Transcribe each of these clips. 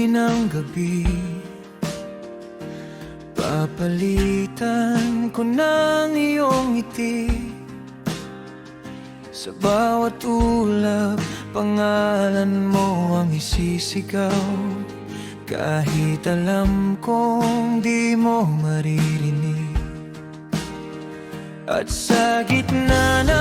Baguhin ang gabi. Papalitan ko ng iyong ngiti. Sa bawat ulap Pangalan mo ang isisigaw. Kahit alam kong di mo maririnig. At sa gitna ng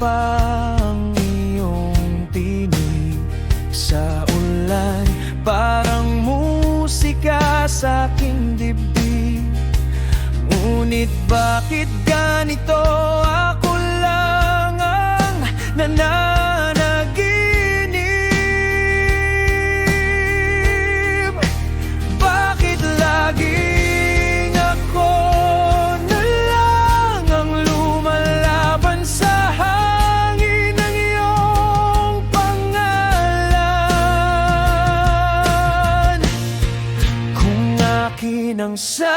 pa ang iyong tinig Sa ulan? Parang musika sa aking dibdib. Ngunit bakit ganito? Ako lang ang nananalig sandali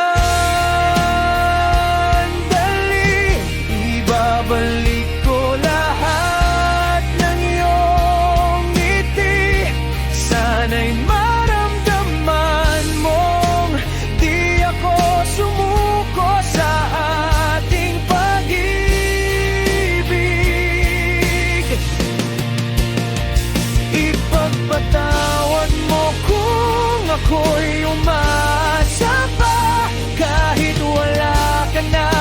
Ibabalik ko lahat ng iyong ngiti. Sana'y maramdaman mong Di ako sumuko sa ating pag-ibig. Ipagpatawad mo kung ako'y umalis na